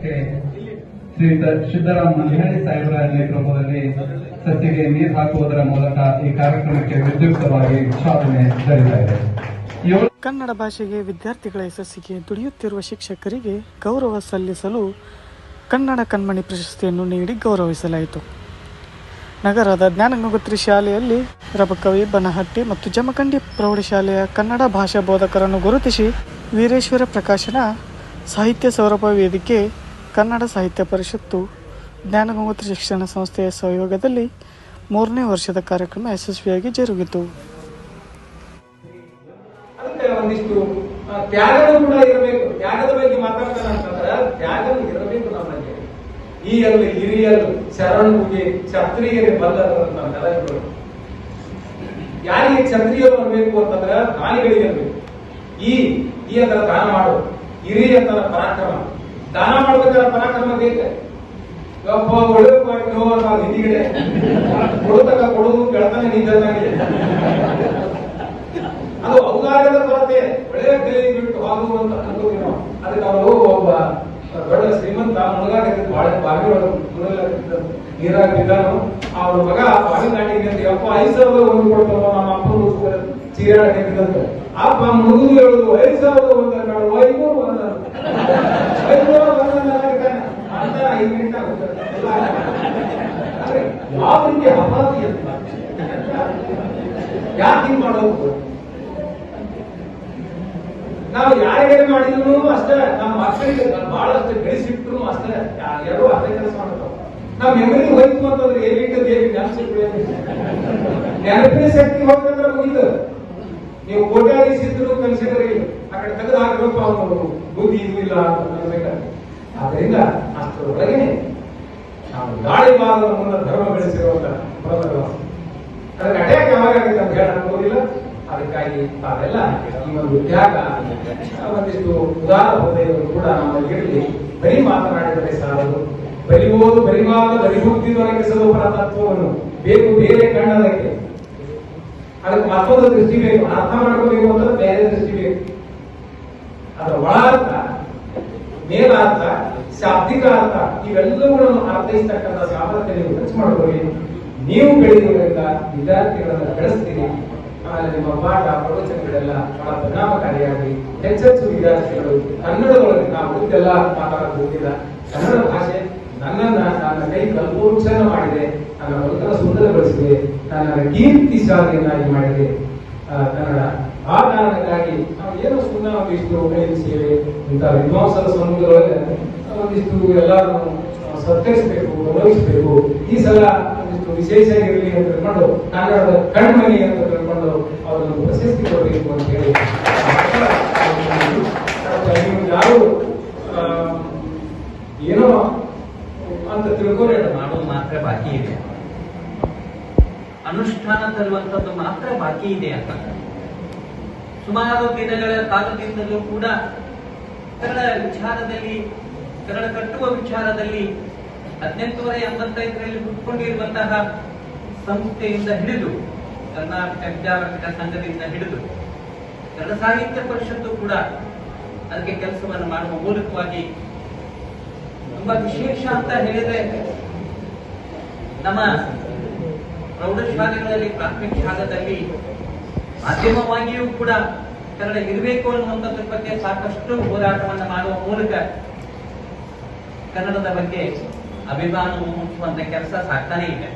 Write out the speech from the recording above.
ಕ್ಕೆ ಶ್ರೀ ಸಿದ್ದರಾಮ ಮಲ್ಲಿಹಳ್ಳಿ ಸಾಹೇಬರ ನೇತೃತ್ವದಲ್ಲಿ ಸಸಿಗೆ ನೀರು ಹಾಕುವುದರ ಮೂಲಕ ಈ ಕಾರ್ಯಕ್ರಮಕ್ಕೆ ವಿದ್ಯುಕ್ತವಾಗಿ ಚಾಲನೆ ದೊರೆತಾ ಇದೆ. ಕನ್ನಡ ಭಾಷೆಗೆ ವಿದ್ಯಾರ್ಥಿಗಳ ಯಶಸ್ಸಿಗೆ ದುಡಿಯುತ್ತಿರುವ ಶಿಕ್ಷಕರಿಗೆ ಗೌರವ ಸಲ್ಲಿಸಲು ಕನ್ನಡ ಕಣ್ಮಣಿ ಪ್ರಶಸ್ತಿಯನ್ನು ನೀಡಿ ಗೌರವಿಸಲಾಯಿತು. ನಗರದ ಜ್ಞಾನಗಂಗೋತ್ರಿ ಶಾಲೆಯಲ್ಲಿ ರಬಕವಿ, ಬನಹಟ್ಟಿ ಮತ್ತು ಜಮಖಂಡಿ ಪ್ರೌಢಶಾಲೆಯ ಕನ್ನಡ ಭಾಷಾ ಬೋಧಕರನ್ನು ಗುರುತಿಸಿ ವೀರೇಶ್ವರ ಪ್ರಕಾಶನ ಸಾಹಿತ್ಯ ಸೌರಭ ವೇದಿಕೆ ಕನ್ನಡ ಸಾಹಿತ್ಯ ಪರಿಷತ್ತು ಜ್ಞಾನಗಂಗೋತ್ರಿ ಶಿಕ್ಷಣ ಸಂಸ್ಥೆಯ ಸಹಯೋಗದಲ್ಲಿ ಮೂರನೇ ವರ್ಷದ ಕಾರ್ಯಕ್ರಮ ಯಶಸ್ವಿಯಾಗಿ ಜರುಗಿತು. ಒಂದಿಷ್ಟು ಈ ಎಲ್ಲ ಹಿರಿಯರು ಶರಣರಿಗೆ ಅಂತ ಯಾರಿಗೆ ಅಂತಂದ್ರೆ ಈ ಈ ದಾನ ಪರಾಕ್ರಮ. ದಾನ ಮಾಡ್ಬೇಕಾದ್ರೆ ಪರಾಕ್ರಮ ಬೇಕು ಒಬ್ಬ ಒಳ್ಳೆ ಮಾಡಿ ನಾವು ಹಿಂದಿಗಡೆ ಕೊಡುತ್ತಕ ಕೊಡುದು ಬೆಳತಾನೆ ನಿಂತಾಗಿದೆ ಅದು ಔದಾರ್ಯದ ಕೊರತೆ. ಒಳ್ಳೆ ಬೆಲೆ ಬಿಟ್ಟು ಹೋಗುವಂತ ಅನ್ಕೋತೀವಿ ನಾವು ಅದಕ್ಕೆ ಅವರು ಒಬ್ಬ ದೊಡ್ಡ ಶ್ರೀಮಂತ ಮುಳುಗಾಗಿದ್ದು ಬಹಳ ಬಾವಿ ಒಳಗೆ ನೀರಾಗ ಬಿದ್ದಾನು ಅವ್ರ ಮಗ ಬಾವಿ ಅಂತ ಅಪ್ಪ ಐದು ಸಾವಿರದ ಒಂದು ನಮ್ಮ ಅಪ್ಪನ ಚೀರಾಡ ಅಪ್ಪ ಮುಗಿದು ಹೇಳುದು, ಐದು ಸಾವಿರದ ಒಂದು ಐನೂರು ಒಂದು ಐನೂರು ಒಂದು ಅಂತ ಐದು ಮಿನಿಟ್ ಆಗುತ್ತೆ ಯಾವ ರೀತಿ ಅಪರಾಧಿ ಅಂತ ಯಾಕೆ ಮಾಡೋದು? ನಾವು ಯಾರಿಗೆ ಮಾಡಿದ್ರು ಅಷ್ಟೇ, ನಮ್ಮ ಮಕ್ಕಳಿಗೆ ಬಹಳಷ್ಟು ಬೆಳೆಸಿಟ್ರು ಅಷ್ಟೇ. ಯಾರು ಅದೇ ಕೆಲಸ ಮಾಡ್ತಾವ ನಾವ್ ಮೆಮರಿ ಹೋಯ್ತು ಅಂತಂದ್ರೆ ಏನಿಟ್ಟು ದೇವಿ ನೆನಪಿನ ಶಕ್ತಿ ಹೋಗ್ತಂದ್ರೆ ಮುಗಿದು ನೀವು ಕೋಟ್ಯಾಧೀಶಿದ್ರು ಕಲಿಸಿದ್ರೆ ಆ ಕಡೆ ತೆಗೆದು ಹಾಕಬೇಕು ಅವನು ಬುದ್ಧಿ ಇದು ಇಲ್ಲ ಆದ್ರಿಂದ ಅಷ್ಟರೊಳಗೆ ಭಾಗದ ಮುನ್ನ ಧರ್ಮ ಬೆಳೆಸಿರುವಂತ ಪ್ರಬಲಗಳು ಅದಕ್ಕೆ ಅಟ್ಯಾಕ್ ಯಾವಾಗ ಆಗುತ್ತೆ ಅಂತ ಹೇಳಿ ಅನ್ಕೋದಿಲ್ಲ ಅದಕ್ಕಾಗಿ ತಾವೆಲ್ಲ ಈ ಒಂದು ತ್ಯಾಗ ಒಂದಿಷ್ಟು ಉದಾರ ಹೃದಯಗಳು ಕೂಡ ನಮ್ಮಲ್ಲಿ ಬರೀ ಮಾತನಾಡಿದರೆ ಸಾಲದು. ಬರಿಬೋದು ಬರಿವಾದ ಬರಿಭುಕ್ತಿ ದೊರಕಿಸಲು ಪರತತ್ವವನ್ನು ಬೇಕು, ಬೇರೆ ಕಣ್ಣದಕ್ಕೆ. ಅದಕ್ಕೆ ಮತ್ತೊಂದು ದೃಷ್ಟಿ ಬೇಕು, ಅರ್ಥ ಮಾಡ್ಕೋಬೇಕು ಅಂದ್ರೆ ಬೇರೆ ದೃಷ್ಟಿ ಬೇಕು. ಅದರ ಒಳ ಅರ್ಥ ಮೇಲಾರ್ಥ ಶಾಬ್ದಿಕ ಅರ್ಥ ಇವೆಲ್ಲವುಗಳನ್ನು ಅರ್ಥೈಸ್ತಕ್ಕಂಥ ಸಾಮರ್ಥ್ಯ ನೀವು ಖರ್ಚು ಮಾಡ್ಕೊಳ್ಳಿ. ನೀವು ಬೆಳೆಯುವುದರಿಂದ ವಿದ್ಯಾರ್ಥಿಗಳನ್ನ ಬೆಳೆಸ್ತೀರಿ. ಆಮೇಲೆ ನಿಮ್ಮ ಪಾಠ ಪ್ರವಚನಗಳೆಲ್ಲ ಬಹಳ ಪರಿಣಾಮಕಾರಿಯಾಗಿ ಹೆಚ್ಚೆಚ್ಚು ವಿದ್ಯಾರ್ಥಿಗಳು ಕನ್ನಡದೊಳಗೆ ನಾವು ಗೊತ್ತಿಲ್ಲ ಮಾತಾಡೋದು ಗೊತ್ತಿಲ್ಲ ಕನ್ನಡ ಭಾಷೆ ನನ್ನನ್ನ ನನ್ನ ಕೈ ಕಲ್ಪೋಚ್ಛನ ಮಾಡಿದೆ. ನನ್ನ ಬದುಕನ್ನು ಸುಂದರಗೊಳಿಸಿದೆ. ನನ್ನ ಕೀರ್ತಿ ಶಾಲೆಯನ್ನಾಗಿ ಮಾಡಿದೆ. ಕನ್ನಡ ಆ ಕಾರಣಕ್ಕಾಗಿ ನಾವು ಏನೋ ಸುಮ್ಮನೆ ಒಂದಿಷ್ಟು ಸೇವೆ ಇಂಥ ವಿದ್ವಾಂಸರ ಸಮುದ್ರದೊಳಗೆ ಒಂದಿಷ್ಟು ಎಲ್ಲರನ್ನು ಸತ್ಕರಿಸಬೇಕು, ಗೌರವಿಸಬೇಕು. ಈ ಸಲ ಒಂದಿಷ್ಟು ವಿಶೇಷ ಇರಲಿ ಅಂತ ತಿಳ್ಕೊಂಡು ಕನ್ನಡದ ಕಣ್ಮಣಿ ಅಂತ ತಿಳ್ಕೊಂಡು ಅವರನ್ನು ಪ್ರಶಸ್ತಿ ಕೊಡಬೇಕು ಅಂತ ಹೇಳಿ. ಯಾರು ಏನೋ ಅಂತ ತಿಳ್ಕೊಂಡೆ ಮಾಡೋದು ಮಾತ್ರ ಬಾಕಿ ಇದೆ. ಅನುಷ್ಠಾನ ತರುವಂತದ್ದು ಮಾತ್ರ ಬಾಕಿ ಇದೆ ಅಂತ. ಸುಮಾರು ದಿನಗಳ ಕಾಲದಿಂದಲೂ ಕೂಡ ಕನ್ನಡ ವಿಚಾರದಲ್ಲಿ, ಕನ್ನಡ ಕಟ್ಟುವ ವಿಚಾರದಲ್ಲಿ ಹದಿನೆಂಟುನೂರ ಎಂಬತ್ತೈದರಲ್ಲಿ ಹುಟ್ಕೊಂಡಿರುವಂತಹ ಸಂಸ್ಥೆಯಿಂದ ಹಿಡಿದು ಕರ್ನಾಟಕ ವಿದ್ಯಾವರ್ತಿಕ ಸಂಘದಿಂದ ಹಿಡಿದು ಕನ್ನಡ ಸಾಹಿತ್ಯ ಪರಿಷತ್ತು ಕೂಡ ಅದಕ್ಕೆ ಕೆಲಸವನ್ನು ಮಾಡುವ ಮೂಲಕವಾಗಿ ತುಂಬಾ ವಿಶೇಷ ಅಂತ ಹೇಳಿದ್ರೆ ನಮ್ಮ ಪ್ರೌಢಶಾಲೆಗಳಲ್ಲಿ ಪ್ರಾಥಮಿಕ ಶಾಲೆಯಲ್ಲಿ ಮಾಧ್ಯಮವಾಗಿಯೂ ಕೂಡ ಕನ್ನಡ ಇರಬೇಕು ಅನ್ನುವಂಥದ್ರ ಬಗ್ಗೆ ಸಾಕಷ್ಟು ಹೋರಾಟವನ್ನು ಮಾಡುವ ಮೂಲಕ ಕನ್ನಡದ ಬಗ್ಗೆ ಅಭಿಮಾನ ಮೂಡಿಸುವಂತ ಕೆಲಸ ಸಾಕ್ತಾನೆ ಇದೆ.